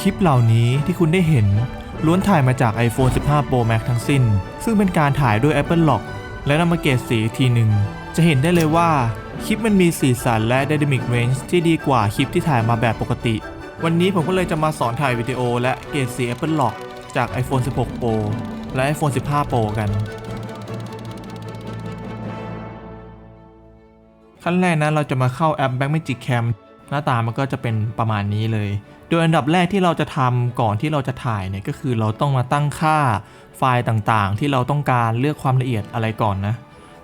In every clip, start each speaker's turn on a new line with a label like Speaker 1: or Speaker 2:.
Speaker 1: คลิปเหล่านี้ที่คุณได้เห็น ล้วนถ่ายมาจาก iPhone 15 Pro Max ทั้งสิ้น ซึ่งเป็นการถ่ายด้วย Apple Lock และนำมาเกรดสีทีหนึ่ง จะเห็นได้เลยว่า คลิปมันมีสีสันและ Dynamic Range ที่ดีกว่าคลิปที่ถ่ายมาแบบปกติ วันนี้ผมก็เลยจะมาสอนถ่ายวิดีโอและเกรดสี Apple Lock จาก iPhone 16 Pro และ iPhone 15 Pro กัน ขั้นแรกนะเราจะมาเข้าแอป Blackmagic Cam หน้าตามันก็จะเป็นประมาณนี้เลย โดยอันดับแรกที่เราจะทำก่อนที่เราจะถ่ายเนี่ยก็คือเราต้องมาตั้งค่าไฟล์ต่างๆ ที่เราต้องการเลือกความละเอียดอะไรก่อนนะ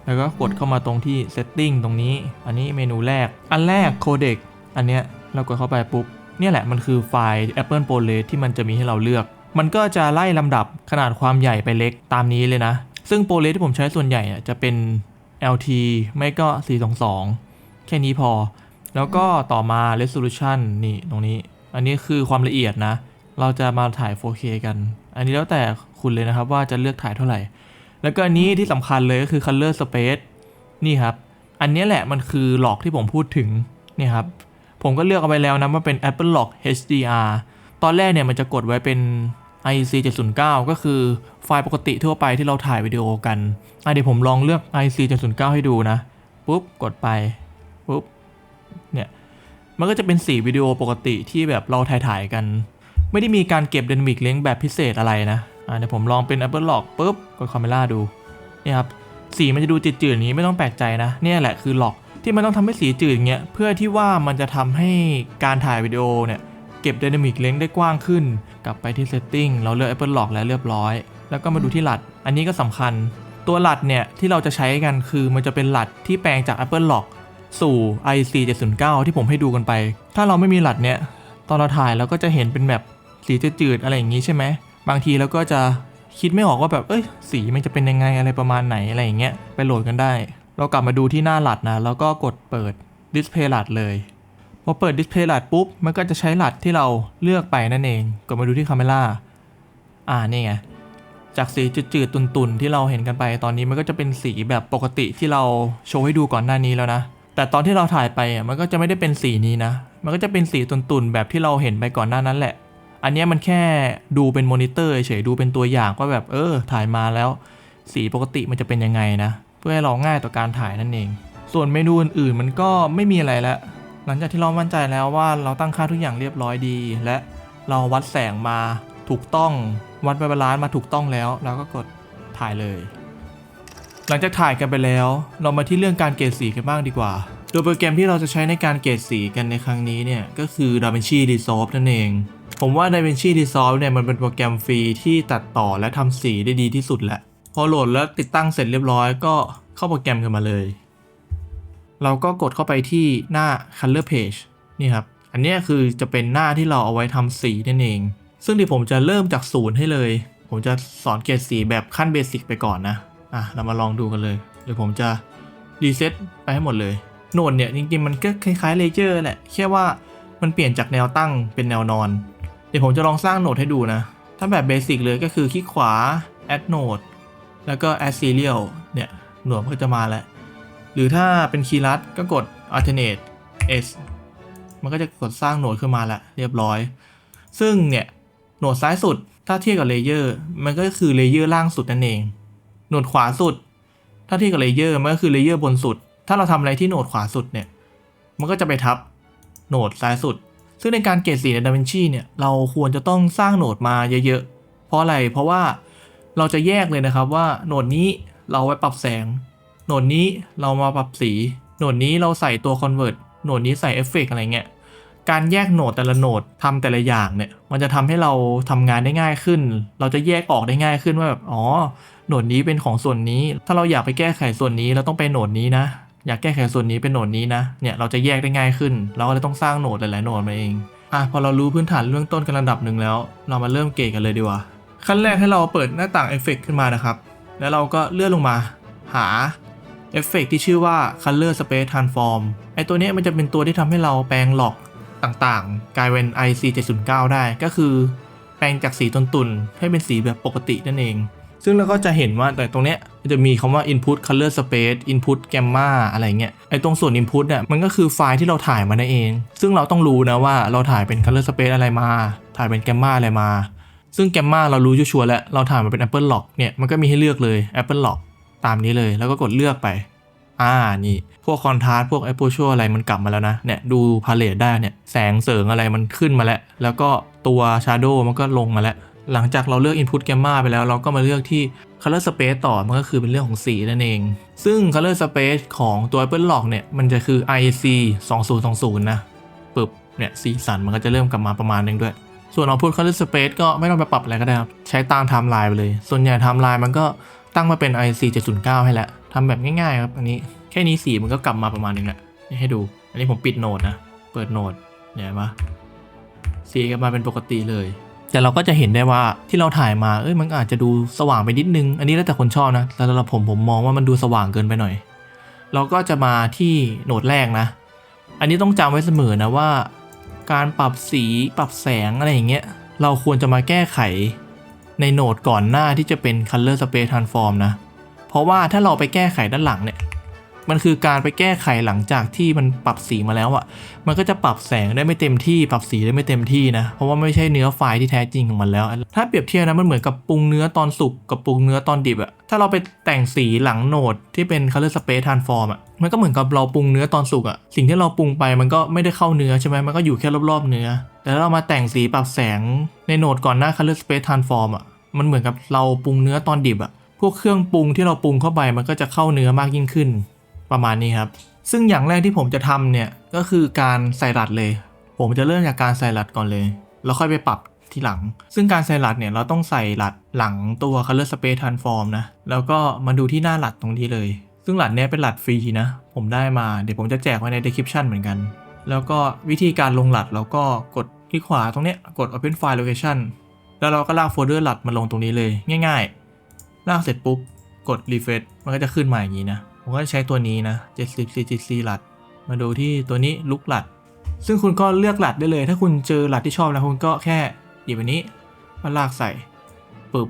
Speaker 1: แล้วก็กดเข้ามาตรงที่ Setting ตรงนี้ อันนี้เมนูแรก อันแรก Codec อันเนี้ยเรากดเข้าไปปุ๊บ เนี่ยแหละมันคือไฟล์ Apple ProRes ที่มันจะมีให้เราเลือก มันก็จะไล่ลำดับขนาดความใหญ่ไปเล็กตามนี้เลยนะ ซึ่ง ProRes ที่ผมใช้ส่วนใหญ่อะจะเป็น LT ไม่ก็ 422 แค่นี้พอ แล้วก็ต่อมา resolution นี่ตรงนี้ อันนี้คือความละเอียดนะ เราจะมาถ่าย 4K กัน อันนี้แล้วแต่คุณเลยนะครับว่าจะเลือกถ่ายเท่าไหร่ แล้วก็อันนี้ที่สำคัญเลยก็คือ color space นี่ครับ อันนี้แหละมันคือหลอกที่ผมพูดถึงนี่ครับ ผมก็เลือกเอาไปแล้วนะว่าเป็น Apple Lock HDR ตอนแรกเนี่ยมันจะกดไว้เป็น IC 709 ก็คือไฟล์ปกติทั่วไปที่เราถ่ายวิดีโอกันอะเดี๋ยวผมลองเลือก IC 709 ให้ดูนะ ปุ๊บ กดไป ปุ๊บ เนี่ย มันก็จะเป็นสีวิดีโอปกติที่แบบเราถ่ายถ่ายกัน ไม่ได้มีการเก็บ Dynamic Range แบบพิเศษอะไรนะอะเดี๋ยวผมลองเป็น Apple Lock ปุ๊บกด Camera ดูนี่ครับสีมันจะดูจืดๆอย่างนี้ไม่ต้องแปลกใจนะเนี่ยแหละคือหลอกที่มันต้องทำให้สีจืดอย่างเงี้ยเพื่อที่ว่ามันจะทำให้การถ่ายวิดีโอเนี่ยเก็บ Dynamic Range ได้กว้างขึ้น กลับไปที่ Setting เราเลือก Apple Lock แล้วเรียบร้อย แล้วก็มาดูที่หลัด อันนี้ก็สำคัญ ตัวหลัดเนี่ยที่เราจะใช้กันคือมันจะเป็นหลัดที่แปลงจาก Apple Lock สู่ IC 709 ที่ผมให้ดูกันไป ถ้าเราไม่มีหลัดเนี่ย ตอนเราถ่ายเราก็จะเห็นเป็นแบบสีจืดๆอะไรอย่างนี้ใช่ไหม บางทีเราก็จะคิดไม่ออกว่าแบบ เอ้ย สีมันจะเป็นยังไงอะไรประมาณไหนอะไรอย่างเงี้ย ไปโหลดกันได้ เรากลับมาดูที่หน้าหลัดนะ แล้วก็กดเปิด Display หลัดเลย พอเปิด Display หลัดปุ๊บ มันก็จะใช้หลัดที่เราเลือกไปนั่นเอง กดมาดูที่ Camera อ่า นี่ไง จากสีจืดๆตุนๆ ที่เราเห็นกันไป ตอนนี้มันก็จะเป็นสีแบบปกติที่เราโชว์ให้ดูก่อนหน้านี้แล้วนะ แต่ตอนที่เราถ่ายไปอะมันก็จะไม่ได้เป็นสีนี้นะ มันก็จะเป็นสีตุ่นๆแบบที่เราเห็นไปก่อนหน้านั้นแหละ อันนี้มันแค่ดูเป็นมอนิเตอร์เฉยๆดูเป็นตัวอย่างว่าแบบเออ ถ่ายมาแล้ว สีปกติมันจะเป็นยังไงนะ เพื่อให้เราง่ายต่อการถ่ายนั่นเอง ส่วนเมนูอื่นๆมันก็ไม่มีอะไรแล้วหลังจากที่เรามั่นใจแล้วว่าเราตั้งค่าทุกอย่างเรียบร้อยดี และเราวัดแสงมาถูกต้อง วัดไบาลานซ์มาถูกต้องแล้วเราก็กดถ่ายเลย หลังจากถ่ายกันไปแล้ว เรามาที่เรื่องการเกรดสีกันบ้างดีกว่า โดยโปรแกรมที่เราจะใช้ในการเกรดสีกันในครั้งนี้เนี่ยก็คือ DaVinci Resolve นั่นเอง ผมว่า DaVinci Resolve เนี่ยมันเป็นโปรแกรมฟรีที่ตัดต่อและทำสีได้ดีที่สุดแหละ พอโหลดแล้วติดตั้งเสร็จเรียบร้อยก็เข้าโปรแกรมกันมาเลย เราก็กดเข้าไปที่หน้า color page นี่ครับ อันนี้คือจะเป็นหน้าที่เราเอาไว้ทำสีนั่นเอง ซึ่งที่ผมจะเริ่มจากศูนย์ให้เลย ผมจะสอนเกรดสีแบบขั้นเบสิกไปก่อนนะ อะเรามาลองดูกันเลยเดี๋ยวผมจะรีเซ็ตไปให้หมดเลยโนดเนี่ยจริงๆมันก็คล้ายๆเลเยอร์แหละแค่ว่ามันเปลี่ยนจากแนวตั้งเป็นแนวนอน เดี๋ยวผมจะลองสร้างโนดให้ดูนะ ถ้าแบบเบสิกเลยก็คือคลิกขวา add node แล้วก็ add serial เนี่ยหนดมันก็จะมาแล้ว หรือถ้าเป็นคีย์ลัดก็กด alternate s มันก็จะกดสร้างโนดขึ้นมาแล้วเรียบร้อย ซึ่งเนี่ยโนดซ้ายสุดถ้าเทียบกับเลเยอร์มันก็คือเลเยอร์ล่างสุดนั่นเอง หนดขวาสุด ถ้าทียบกับเลเยอร์มันก็คือเลเยอร์บนสุด ถ้าเราทำอะไรที่โหนดขวาสุดเนี่ย มันก็จะไปทับโหนดซ้ายสุด ซึ่งในการเกรดสีใน DaVinci เนี่ย เราควรจะต้องสร้างโหนดมาเยอะๆ เพราะอะไร เพราะว่าเราจะแยกเลยนะครับว่าโหนดนี้เราไว้ปรับแสง โหนดนี้เรามาปรับสี โหนดนี้เราใส่ตัว convert โหนดนี้ใส่เอฟเฟกอะไรเงี้ย การแยกโหนดแต่ละโหนดทำแต่ละอย่างเนี่ย มันจะทำให้เราทำงานได้ง่ายขึ้น เราจะแยกออกได้ง่ายขึ้นว่าแบบอ๋อโหนดนี้เป็นของส่วนนี้ ถ้าเราอยากไปแก้ไขส่วนนี้เราต้องไปโหนดนี้นะ อยากแก้ไขส่วนนี้เป็นโหนดนี้นะ เนี่ยเราจะแยกได้ง่ายขึ้น เราก็เลยต้องสร้างโหนดหลายๆโหนดมาเอง อะพอเรารู้พื้นฐานเรื่องต้นกันระดับหนึ่งแล้ว เรามาเริ่มเกรดกันเลยดีกว่า ขั้นแรกให้เราเปิดหน้าต่างเอฟเฟกขึ้นมานะครับ แล้วเราก็เลื่อนลงมา หาเอฟเฟกที่ชื่อว่า Color Space Transform ไอตัวเนี้ยมันจะเป็นตัวที่ทำให้เราแปลงหลอก ต่างๆ กลายเป็น IC 709 ได้ ก็คือ แปลงจากสีตุนๆ ให้เป็นสีแบบปกตินั่นเอง ซึ่งเราก็จะเห็นว่าแต่ตรงเนี้ยมันจะมีคำว่า input color space input gamma อะไรเงี้ย ไอตรงส่วน input เนี่ยมันก็คือไฟล์ที่เราถ่ายมานั่นเอง ซึ่งเราต้องรู้นะว่าเราถ่ายเป็น color space อะไรมา ถ่ายเป็น gamma อะไรมา ซึ่ง gamma เรารู้ชัวร์แล้ว เราถ่ายมาเป็น apple lock เนี่ย มันก็มีให้เลือกเลย apple lock ตามนี้เลย แล้วก็กดเลือกไป อ่านี่พวกคอนทราสต์พวก a p p o s u r e อะไรมันกลับมาแล้วนะเนี่ยดูพาเลตได้เนี่ยแสงเสริงอะไรมันขึ้นมาแล้ว แล้วก็ตัว Shadow มันก็ลงมาแล้ว หลังจากเราเลือก Input Gamma ไปแล้วเราก็มาเลือกที่ Color Space ต่อมันก็คือเป็นเรื่องของสีนั่นเอง ซึ่ง Color Space ของตัว Apple Lock เนี่ยมันจะคือ IC 2020 นะปึบเนี่ยสีสันมันก็จะเริ่มกลับมาประมาณนึงด้วย ส่วน Output Color Space ก็ไม่ต้องไปปรับอะไรก็ได้ครับใช้ตามไทม์ไลน์ไปเลย ส่วนใหญ่ไทม์ไลน์มันก็ตั้งมาเป็น IC 709 ให้แล้ว ทำแบบง่ายๆครับอันนี้แค่นี้สีมันก็กลับมาประมาณนึงแหละนี่ให้ดู อันนี้ผมปิดโหนดนะ เปิดโหนดเนี่ยเห็นปะสีกลับมาเป็นปกติเลย แต่เราก็จะเห็นได้ว่าที่เราถ่ายมาเอ้ยมันอาจจะดูสว่างไปนิดนึง อันนี้แล้วแต่คนชอบนะแต่สำหรับผมผมมองว่ามันดูสว่างเกินไปหน่อย เราก็จะมาที่โหนดแรกนะ อันนี้ต้องจำไว้เสมอนะว่า การปรับสีปรับแสงอะไรอย่างเงี้ยเราควรจะมาแก้ไขในโหนดก่อนหน้าที่จะเป็น Color Space Transform นะ ราะว่าถ้าเราไปแก้ไขด้านหลังเนี่ยมันคือการไปแก้ไขหลังจากที่มันปรับสีมาแล้วอะ่ะ มันก็จะปรับแสงได้ไม่เต็มที่ ปรับสีได้ไม่เต็มที่นะ เพราะว่าไม่ใช่เนื้อไฟล์ที่แท้จริงของมันแล้ว ถ้าเปรียบเทียบนะ มันเหมือนกับปรุงเนื้อตอนสุกกับปรุงเนื้อตอนดิบอะถ้าเราไปแต่งสีหลังโหนดที่เป็น color space transform อะมันก็เหมือนกับเราปรุงเนื้อตอนสุกอะสิ่งที่เราปรุงไปมันก็ไม่ได้เข้าเนื้อใช่ไหมมันก็อยู่แค่รอบๆเนื้อ แต่ถ้าเรามาแต่งสีปรับแสงในโหนดก่อนหน้า color space transform อะมันเหมือนกับเราปรุงเนื้อตอนดิบอะ พวกเครื่องปรุงที่เราปรุงเข้าไปมันก็จะเข้าเนื้อมากยิ่งขึ้น ประมาณนี้ครับ ซึ่งอย่างแรกที่ผมจะทำเนี่ยก็คือการใส่รัดเลย ผมจะเริ่มจากการใส่รัดก่อนเลย แล้วค่อยไปปรับทีหลัง ซึ่งการใส่รัดเนี่ยเราต้องใส่รัดหลังตัว color space transform นะ แล้วก็มาดูที่หน้ารัดตรงนี้เลย ซึ่งรัดเนี้ยเป็นรัดฟรีนะ ผมได้มา เดี๋ยวผมจะแจกไว้ใน description เหมือนกัน แล้วก็วิธีการลงรัดเราก็กดที่ขวาตรงเนี้ยกด open file location แล้วเราก็ลากโฟลเดอร์รัดมาลงตรงนี้เลยง่าย ๆ ลากเสร็จปุ๊บ กด refresh มันก็จะขึ้นมาอย่างนี้นะ ผมก็จะใช้ตัวนี้นะ 70 CGC หลัด มาดูที่ตัวนี้ลุกหลัด ซึ่งคุณก็เลือกหลัดได้เลย ถ้าคุณเจอหลัดที่ชอบแล้วคุณก็แค่หยิบอันนี้มาลากใส่ปึ๊บ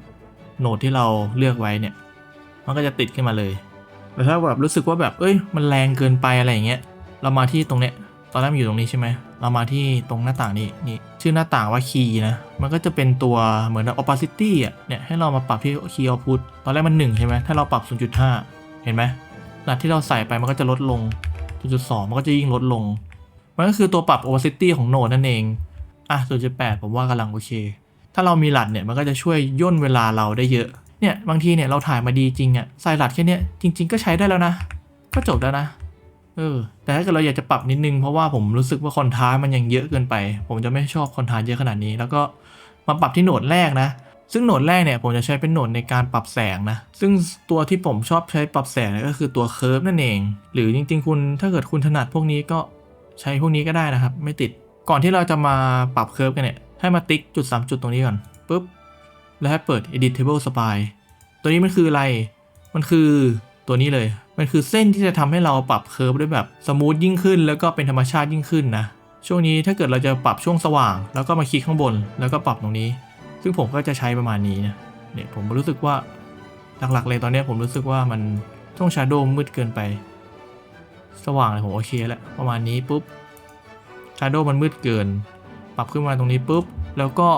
Speaker 1: โหนดที่เราเลือกไว้เนี่ย มันก็จะติดขึ้นมาเลย แต่ถ้าแบบรู้สึกว่าแบบเอ้ยมันแรงเกินไปอะไรอย่างเงี้ย เรามาที่ตรงเนี้ย ตอนแรกมันอยู่ตรงนี้ใช่ไหม เรามาที่ตรงหน้าต่างนี้นี่ชื่อหน้าต่างว่า key นะ มันก็จะเป็นตัวเหมือน opacity อะเนี่ยให้เรามาปรับที่ key output ตอนแรกมัน 1 ใช่ไหมถ้าเราปรับ 0.5 เห็นไหมหลัดที่เราใส่ไปมันก็จะลดลง 0.2 มันก็จะยิ่งลดลง มันก็คือตัวปรับ opacity ของโนดนั่นเอง อะ 0.8 ผมว่ากำลังโอเค ถ้าเรามีหลัดเนี่ยมันก็จะช่วยย่นเวลาเราได้เยอะเนี่ยบางทีเนี่ยเราถ่ายมาดีจริงอะใส่หลัดแค่เนี้ยจริง ๆ ก็ใช้ได้แล้วนะ ก็จบแล้วนะ เออ แต่ถ้าเกิดเราอยากจะปรับนิดนึง เพราะว่าผมรู้สึกว่าคอนทรามันยังเยอะเกินไป ผมจะไม่ชอบคอนทราเยอะขนาดนี้ แล้วก็มาปรับที่โหนดแรกนะ ซึ่งโหนดแรกเนี่ยผมจะใช้เป็นโหนดในการปรับแสงนะ ซึ่งตัวที่ผมชอบใช้ปรับแสงก็คือตัวเคิร์ฟนั่นเอง หรือจริง ๆ คุณถ้าเกิดคุณถนัดพวกนี้ก็ใช้พวกนี้ก็ได้นะครับ ไม่ติด ก่อนที่เราจะมาปรับเคิร์ฟกันเนี่ย ให้มาติ๊กจุด 3 จุดตรงนี้ก่อนปุ๊บ แล้วให้เปิด editable spline ตัวนี้มันคืออะไร มันคือตัวนี้เลย มันคือเส้นที่จะทำให้เราปรับเคิร์ฟได้แบบสมูทยิ่งขึ้น แล้วก็เป็นธรรมชาติยิ่งขึ้นนะช่วงนี้ถ้าเกิดเราจะปรับช่วงสว่าง แล้วก็มาคลิกข้างบนแล้วก็ปรับตรงนี้ ซึ่งผมก็จะใช้ประมาณนี้นะเนี่ยผมรู้สึกว่าหลักๆเลยตอนนี้ผมรู้สึกว่ามันช่วงชาโดว์มืดเกินไป สว่างเลยผมโอเคแล้วประมาณนี้ปุ๊บชาโดว์มันมืดเกิน ปรับขึ้นมาตรงนี้ปุ๊บแล้วก็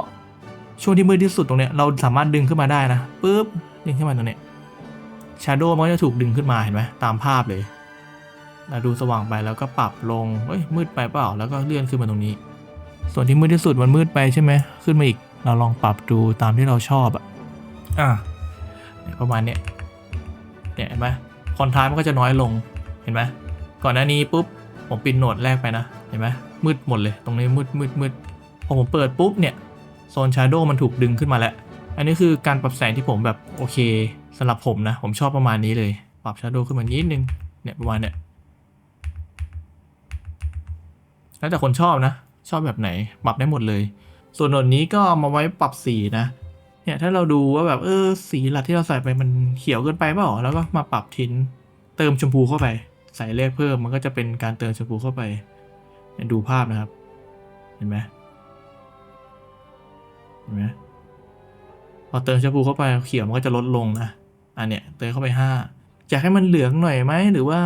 Speaker 1: ช่วงที่มืดที่สุดตรงเนี้ยเราสามารถดึงขึ้นมาได้นะปุ๊บดึงขึ้นมาตรงเนี้ย ชาโดว์มันก็จะถูกดึงขึ้นมาเห็นไหมตามภาพเลยเราดูสว่างไปแล้วก็ปรับลงเฮ้ยมืดไปเปล่า แล้วก็เลื่อนขึ้นมาตรงนี้ ส่วนที่มืดที่สุดมันมืดไปใช่ไหมขึ้นมาอีก เราลองปรับดูตามที่เราชอบอะอะประมาณเนี้ยเนี่ยเห็นไหมคอนทราสต์มันก็จะน้อยลงเห็นไหมก่อนหน้านี้ปุ๊บผมปิดโหนดแรกไปนะเห็นไหมมืดหมดเลย ตรงนี้มืดมืดมืดพอผมเปิดปุ๊บเนี่ยโซนชาร์โดมันถูกดึงขึ้นมาแล้ว อันนี้คือการปรับแสงที่ผมแบบโอเค สำหรับผมนะ ผมชอบประมาณนี้เลย ปรับชาโดขึ้นมานิดนึง เนี่ยประมาณเนี่ย แล้วแต่คนชอบนะ ชอบแบบไหน ปรับได้หมดเลย ส่วนหนดนี้ก็เอามาไว้ปรับสีนะ เนี่ยถ้าเราดูว่าแบบเออสีหลักที่เราใส่ไปมันเขียวเกินไปเปล่า แล้วก็มาปรับทินเติมชมพูเข้าไป ใส่เลขเพิ่มมันก็จะเป็นการเติมชมพูเข้าไป ดูภาพนะครับ เห็นไหมเห็นไหมพอเติมชมพูเข้าไปเขียวมันก็จะลดลงนะ อันเนี้ยเติมเข้าไปห้าอยากให้มันเหลืองหน่อยไหมหรือว่า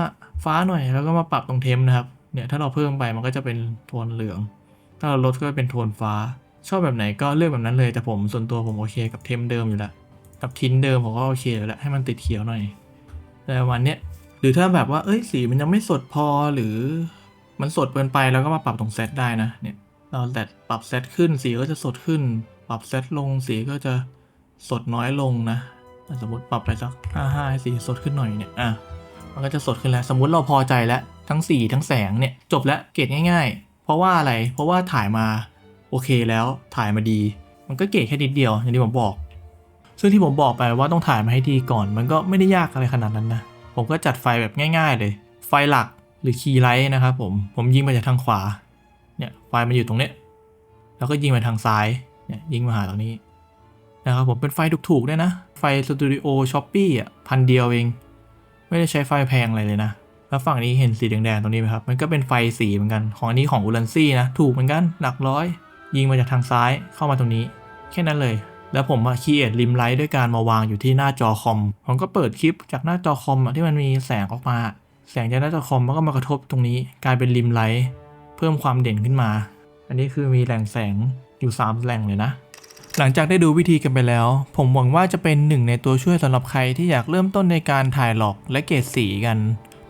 Speaker 1: ฟ้าหน่อยแล้วก็มาปรับตรงเทมนะครับเนี่ยถ้าเราเพิ่มไปมันก็จะเป็นโทนเหลือง ถ้าเราลดก็เป็นโทนฟ้า ชอบแบบไหนก็เลือกแบบนั้นเลยแต่ผมส่วนตัวผมโอเคกับเทมเดิมอยู่แล้วกับทินเดิมผมก็โอเคอยู่แล้วให้มันติดเขียวหน่อยแต่วันเนี้ยหรือถ้าแบบว่าเอ้ยสีมันยังไม่สดพอหรือมันสดเกินไปแล้วก็มาปรับตรงเซตได้นะเนี่ยเราแต่ปรับเซตขึ้นสีก็จะสดขึ้น ปรับเซตลงสีก็จะสดน้อยลงนะ สมมติปรับไปสักห้าห้าให้สีสดขึ้นหน่อยเนี่ย อะ มันก็จะสดขึ้นแล้ว สมมุติเราพอใจแล้ว ทั้งสีทั้งแสงเนี่ย จบแล้ว เกรดง่าย ๆ เพราะว่าอะไร เพราะว่าถ่ายมาโอเคแล้ว ถ่ายมาดี มันก็เกรดแค่นิดเดียว อย่างที่ผมบอก ซึ่งที่ผมบอกไปว่าต้องถ่ายมาให้ดีก่อน มันก็ไม่ได้ยากอะไรขนาดนั้นนะ ผมก็จัดไฟแบบง่าย ๆ เลย ไฟหลักหรือคีย์ไลท์นะครับผม ผมยิงมาจากทางขวา เนี่ย ไฟมันอยู่ตรงเนี้ย แล้วก็ยิงมาทางซ้าย เนี่ย ยิงมาหาตรงนี้ นะครับผม เป็นไฟถูกๆด้วยนะ ไฟสตูดิโอช้อปปี้อะพันเดียวเอง ไม่ได้ใช้ไฟแพงอะไรเลยนะ แล้วฝั่งนี้เห็นสีแดงๆตรงนี้ไหมครับ มันก็เป็นไฟสีเหมือนกัน ของอันนี้ของอูลันซี่นะ ถูกเหมือนกัน หลักร้อย ยิงมาจากทางซ้ายเข้ามาตรงนี้ แค่นั้นเลย แล้วผมอะคีเอทริมไลท์ด้วยการมาวางอยู่ที่หน้าจอคอม ผมก็เปิดคลิปจากหน้าจอคอมอะที่มันมีแสงออกมา แสงจากหน้าจอคอมมันก็มากระทบตรงนี้ กลายเป็นริมไลท์ เพิ่มความเด่นขึ้นมา อันนี้คือมีแหล่งแสงอยู่3แหล่งเลยนะ หลังจากได้ดูวิธีกันไปแล้ว ผมหวังว่าจะเป็นหนึ่งในตัวช่วยสำหรับใครที่อยากเริ่มต้นในการถ่ายหลอกและเกรดสีกัน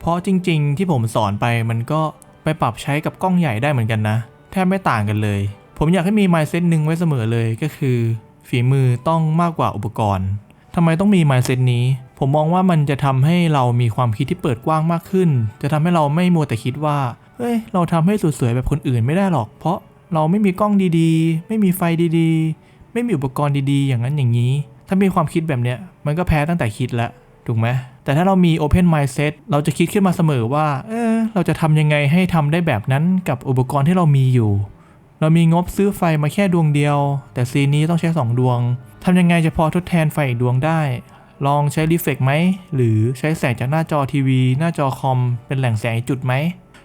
Speaker 1: เพราะจริงๆ ที่ผมสอนไปมันก็ไปปรับใช้กับกล้องใหญ่ได้เหมือนกันนะ แทบไม่ต่างกันเลย ผมอยากให้มี mindset หนึ่งไว้เสมอเลยก็คือ ฝีมือต้องมากกว่าอุปกรณ์ทำไมต้องมี mindset นี้ ผมมองว่ามันจะทำให้เรามีความคิดที่เปิดกว้างมากขึ้น จะทำให้เราไม่มัวแต่คิดว่าเฮ้ยเราทำให้สวยๆแบบคนอื่นไม่ได้หรอก เพราะเราไม่มีกล้องดีๆ ไม่มีไฟดีๆ ไม่มีอุปกรณ์ดีๆ อย่างนั้นอย่างนี้ ถ้ามีความคิดแบบเนี้ยมันก็แพ้ตั้งแต่คิดแล้วถูกไหมแต่ถ้าเรามี Open Mindset เราจะคิดขึ้นมาเสมอว่า เออ เราจะทำยังไงให้ทำได้แบบนั้นกับอุปกรณ์ที่เรามีอยู่ เรามีงบซื้อไฟมาแค่ดวงเดียว แต่ซีนนี้ต้องใช้ 2 ดวงทำยังไงจะพอทดแทนไฟอีกดวงได้ ลองใช้รีเฟกไหม หรือใช้แสงจากหน้าจอทีวี หน้าจอคอม เป็นแหล่งแสงอีกจุดไหม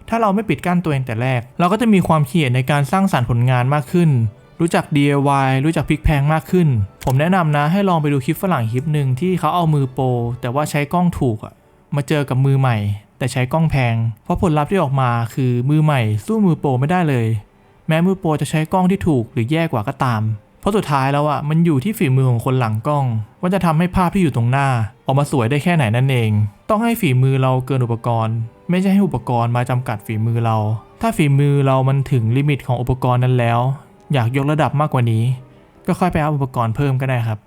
Speaker 1: ถ้าเราไม่ปิดกั้นตัวเองแต่แรก เราก็จะมีความเขียนในการสร้างสรรค์ผลงานมากขึ้น รู้จัก DIY รู้จักพลิกแพงมากขึ้น ผมแนะนำนะให้ลองไปดูคลิปฝรั่งคลิปหนึ่งที่เขาเอามือโปรแต่ว่าใช้กล้องถูกอะมาเจอกับมือใหม่ แต่ใช้กล้องแพง เพราะผลลัพธ์ที่ออกมาคือมือใหม่สู้มือโปรไม่ได้เลย แม้มือโปรจะใช้กล้องที่ถูกหรือแย่กว่าก็ตาม เพราะสุดท้ายแล้วอะมันอยู่ที่ฝีมือของคนหลังกล้อง ว่าจะทำให้ภาพที่อยู่ตรงหน้า ออกมาสวยได้แค่ไหนนั่นเอง ต้องให้ฝีมือเราเกินอุปกรณ์ ไม่ใช่ให้อุปกรณ์มาจำกัดฝีมือเรา ถ้าฝีมือเรามันถึงลิมิตของอุปกรณ์นั้นแล้ว อยากยกระดับมากกว่านี้ ก็ค่อยไปเอาอุปกรณ์เพิ่มก็ได้ครับ